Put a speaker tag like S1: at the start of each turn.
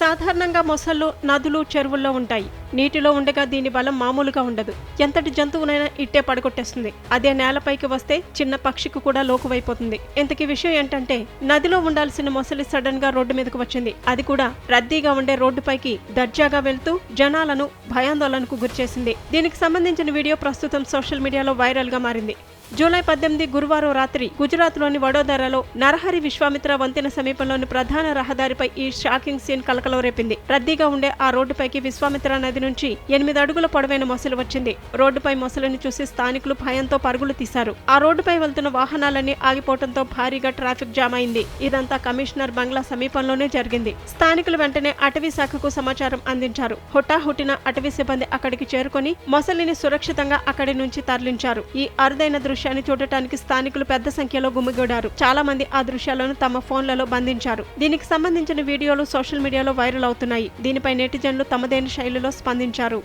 S1: సాధారణంగా మొసళ్ళు నదులు చెరువుల్లో ఉంటాయి. నీటిలో ఉండగా దీని బలం మామూలుగా ఉండదు. ఎంతటి జంతువునైనా ఇట్టే పడగొట్టేస్తుంది. అదే నేలపైకి వస్తే చిన్న పక్షికి కూడా లోకువైపోతుంది. ఇంతకీ విషయం ఏంటంటే నదిలో ఉండాల్సిన మొసలి సడన్గా రోడ్డు మీదకు వచ్చింది. అది కూడా రద్దీగా ఉండే రోడ్డుపైకి దర్జాగా వెళ్తూ జనాలను భయాందోళనకు గురిచేసింది. దీనికి సంబంధించిన వీడియో ప్రస్తుతం సోషల్ మీడియాలో వైరల్గా మారింది. జూలై పద్దెనిమిది గురువారం రాత్రి గుజరాత్లోని వడోదరాలో నరహరి విశ్వామిత్ర వంతెన సమీపంలోని ప్రధాన రహదారిపై ఈ షాకింగ్ సీన్ కలకలం రేపింది రద్దీగా ఉండే ఆ రోడ్డుపైకి విశ్వామిత్ర నది నుంచి ఎనిమిది అడుగుల పొడవైన మొసలు వచ్చింది. రోడ్డుపై మొసలిని చూసి స్థానికులు భయంతో పరుగులు తీశారు. ఆ రోడ్డుపై వెళ్తున్న వాహనాలన్నీ ఆగిపోవడంతో భారీగా ట్రాఫిక్ జామ్ అయింది. ఇదంతా కమిషనర్ బంగ్లా సమీపంలోనే జరిగింది. స్థానికులు వెంటనే అటవీ శాఖకు సమాచారం అందించారు. హుటాహుటిన అటవీ సిబ్బంది అక్కడికి చేరుకొని మొసలిని సురక్షితంగా అక్కడి నుంచి తరలించారు. ఈ అరుదైన దృశ్యాన్ని చూడటానికి స్థానికులు పెద్ద సంఖ్యలో గుమిగూడారు. చాలా మంది ఆ దృశ్యాలను తమ ఫోన్లలో బంధించారు. దీనికి సంబంధించిన వీడియోలు సోషల్ మీడియాలో వైరల్ అవుతున్నాయి. దీనిపై నెటిజన్లు తమదైన శైలిలో స్పందించారు.